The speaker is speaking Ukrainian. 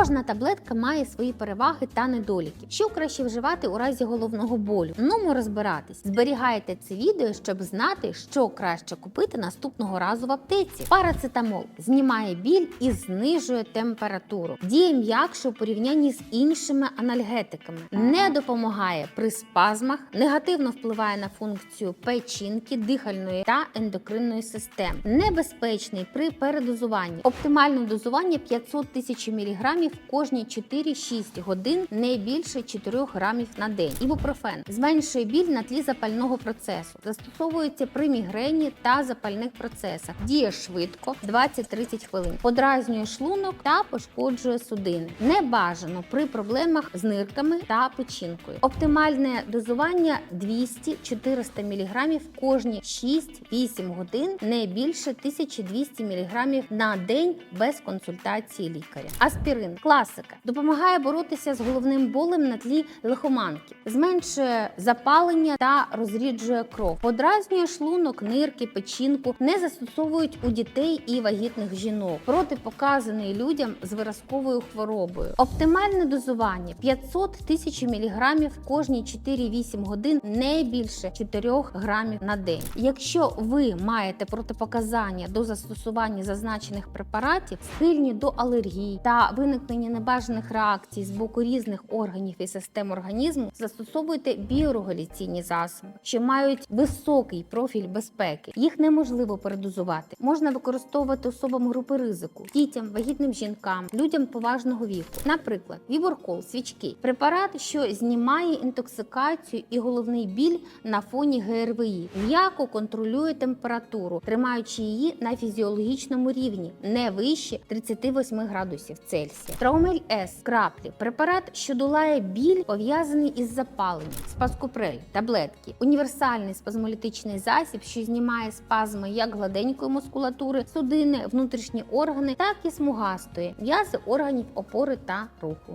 Кожна таблетка має свої переваги та недоліки. Що краще вживати у разі головного болю? Ми розбиратись. Зберігайте це відео, щоб знати, що краще купити наступного разу в аптеці. Парацетамол знімає біль і знижує температуру. Діє м'якше у порівнянні з іншими анальгетиками. Не допомагає при спазмах, негативно впливає на функцію печінки, дихальної та ендокринної систем. Небезпечний при передозуванні. Оптимальне дозування 500 тисяч мг кожні 4-6 годин, не більше 4 грамів на день. Ібупрофен зменшує біль на тлі запального процесу. Застосовується при мігрені та запальних процесах. Діє швидко 20-30 хвилин. Подразнює шлунок та пошкоджує судини. Не бажано при проблемах з нирками та печінкою. Оптимальне дозування 200-400 мг кожні 6-8 годин, не більше 1200 мг на день без консультації лікаря. Аспірин класика. Допомагає боротися з головним болем на тлі лихоманки, зменшує запалення та розріджує кров, подразнює шлунок, нирки, печінку, не застосовують у дітей і вагітних жінок, протипоказаний людям з виразковою хворобою. Оптимальне дозування 500 тисяч мг кожні 4-8 годин, не більше 4 грамів на день. Якщо ви маєте протипоказання до застосування зазначених препаратів, схильні до алергії та виникнення небажаних реакцій з боку різних органів і систем організму, застосовуйте біорегуляційні засоби, що мають високий профіль безпеки. Їх неможливо передозувати. Можна використовувати особам групи ризику, дітям, вагітним жінкам, людям поважного віку. Наприклад, віборкол, свічки, препарат, що знімає інтоксикацію і головний біль на фоні ГРВІ, м'яко контролює температуру, тримаючи її на фізіологічному рівні, не вище 38 градусів Цельсія. Траумель С краплі. Препарат, що долає біль, пов'язаний із запаленням, спаскупрель, таблетки, універсальний спазмолітичний засіб, що знімає спазми як гладенької мускулатури, судини, внутрішні органи, так і смугастої, м'язи органів опори та руху.